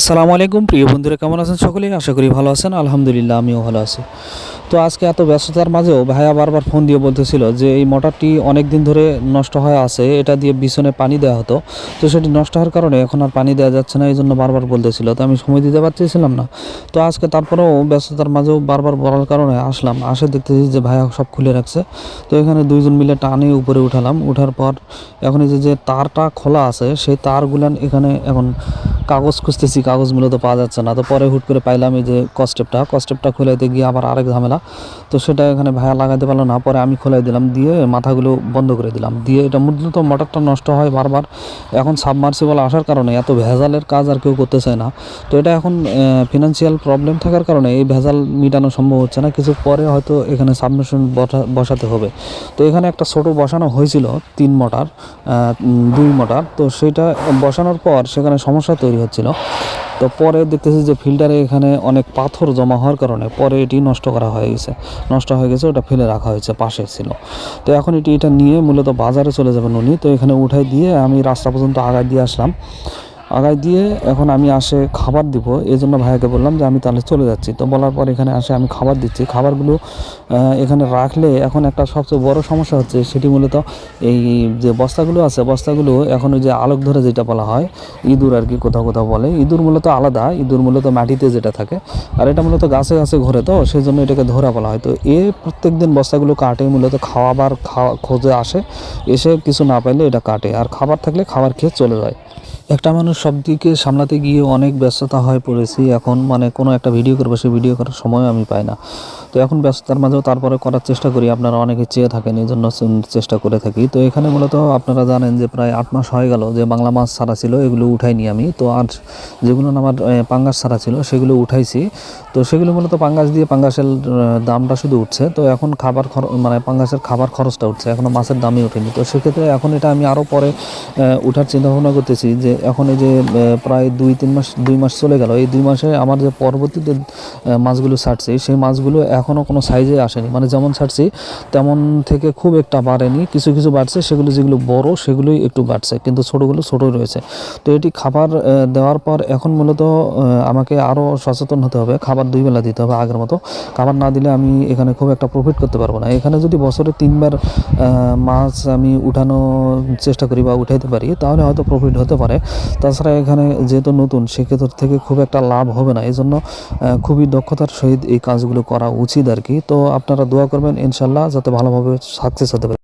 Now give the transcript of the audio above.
আসসালামু আলাইকুম, প্রিয় বন্ধুরা, কেমন আছেন সকলেই? আশা করি ভালো আছেন, আলহামদুলিল্লাহ, আমিও ভালো আছি। তো আজকে এত ব্যস্ততার মাঝেও ভাইয়া বারবার ফোন দিয়ে বলতেছিল যে এই মোটরটি অনেক দিন ধরে নষ্ট হয়ে আছে, এটা দিয়ে বিছনে পানি দেওয়া হতো। তো সেটি নষ্ট হওয়ার কারণে এখন আর পানি দেওয়া যাচ্ছে না এই জন্য বারবার বলতেছিল। তো আমি সময় দিতে পারতেছিলাম না। তো আজকে তারপরেও ব্যস্ততার মাঝেও বারবার বলার কারণে আসলাম। আসে দেখতেছি যে ভাইয়া সব খুলে রাখছে। তো এখানে দুইজন মিলে টানে উপরে উঠালাম। উঠার পর এখন এই যে যে তারটা খোলা আছে, সেই তারগুলান এখানে এখন কাগজ খুঁজতেছি। কাগজ মূলত পাওয়া যাচ্ছে না। তো পরে হুট করে পাইলাম এই যে কস্টেপটা। কস্টেপটা খোলাইতে গিয়ে আবার আরেক ঝামেলা। তো সেটা এখানে ভাইয়া লাগাতে পারল না, পরে আমি খোলাই দিলাম, দিয়ে মাথাগুলো বন্ধ করে দিলাম। দিয়ে এটা মূলত মোটরটা নষ্ট হয় বারবার। এখন সাবমার্সিবল আসার কারণে এত ভেজালের কাজ আর কেউ করতে চায় না। তো এটা এখন ফিনান্সিয়াল প্রবলেম থাকার কারণে এই ভেজাল মিটানো সম্ভব হচ্ছে না। কিছু পরে হয়তো এখানে সাবমেশন বসাতে হবে। তো এখানে একটা ছোট বসানো হয়েছিল, তিন মোটর দুই মোটর। তো সেটা বসানোর পর সেখানে সমস্যা তৈরি হচ্ছিল। তো পরে দেখতেছি যে ফিল্টারে এখানে অনেক পাথর জমা হওয়ার কারণে পরে এটি নষ্ট করা হয়ে। গেছে, নষ্ট হয়ে গেছে, ওটা ফেলে রাখা হয়েছে, পাশে ছিল। তো এখন এটি, এটা নিয়ে মূলত বাজারে চলে যাবেন উনি। তো এখানে উঠাই দিয়ে আমি রাস্তা পর্যন্ত আগায় দিয়ে আসলাম। আগায় দিয়ে এখন আমি আসে খাবার দিব এই জন্য ভাইয়াকে বললাম যে আমি তাহলে চলে যাচ্ছি। তো বলার পর এখানে আসে আমি খাবার দিচ্ছি। খাবারগুলো এখানে রাখলে এখন একটা সবচেয়ে বড় সমস্যা হচ্ছে সেটি মূলত এই যে বস্তাগুলো আছে, বস্তাগুলো এখন ওই যে আলোক ধরে যেটা বলা হয়, ইঁদুর আর কি কোথাও কোথাও বলে। ইঁদুর মূলত আলাদা, ইঁদুর মূলত মাটিতে যেটা থাকে। আর এটা মূলত গাছে গাছে ঘোরে তো সেই জন্য এটাকে ধরা বলা হয়। তো এ প্রত্যেক দিন বস্তাগুলো কাটে, মূলত খাওয়াবার, খাওয়া, খোঁজে আসে, এসে কিছু না পাইলে এটা কাটে। আর খাবার থাকলে খাবার খেয়ে চলে যায়। একটা মানুষ সব দিকে সামলাতে গিয়ে অনেক ব্যস্ততা হয়ে পড়েছি। এখন মানে কোনো একটা ভিডিও করব, সেই ভিডিও করার সময় আমি পাই না। তো এখন ব্যস্ততার মাঝেও তারপরে করার চেষ্টা করি, আপনারা অনেকে চেয়ে থাকেন এই জন্য চেষ্টা করে থাকি। তো এখানে মূলত আপনারা জানেন যে প্রায় আট মাস হয়ে গেল যে বাংলা মাছ ছাড়া ছিল, এগুলো উঠাইনি আমি। তো আর যেগুলো আমার পাঙ্গাস ছাড়া ছিল, সেগুলো উঠাইছি। তো সেগুলো মূলত পাঙ্গাস দিয়ে পাঙ্গাসের দামটা শুধু উঠছে। তো এখন খাবার মানে পাঙ্গাসের খাবার খরচটা উঠছে এখনও মাছের দামই ওঠেনি। তো সেক্ষেত্রে এখন এটা আমি আরও পরে উঠার চিন্তা ভাবনা করতেছি যে এখন এই যে প্রায় দুই, তিন মাস, দুই মাস চলে গেল। এই দুই মাসে আমার যে পরবর্তীতে মাছগুলো ছাড়ছি, সেই মাছগুলো এখনও কোনো সাইজে আসেনি। মানে যেমন ছাড়ছি, তেমন থেকে খুব একটা বাড়েনি। কিছু কিছু বাড়ছে, সেগুলো যেগুলো বড়, সেগুলোই একটু বাড়ছে, কিন্তু ছোটোগুলো ছোটোই রয়েছে। তো এটি খাবার দেওয়ার পর এখন মূলত আমাকে আরও সচেতন হতে হবে, খাবার দুই বেলা দিতে হবে আগের মতো। খাবার না দিলে আমি এখানে খুব একটা প্রফিট করতে পারব না। এখানে যদি বছরে তিনবার মাছ আমি উঠানোর চেষ্টা করি বা উঠাইতে পারি, তাহলে হয়তো প্রফিট হতে পারে। তাছাড়া এখানে যেহেতু নতুন, সেক্ষেত্র থেকে খুব একটা লাভ হবে না। এই জন্য খুবই দক্ষতার সহিত এই কাজগুলো করা উচিত আর কি। তো আপনারা দোয়া করবেন ইনশাল্লাহ যাতে ভালোভাবে সাকসেস হতে পারে।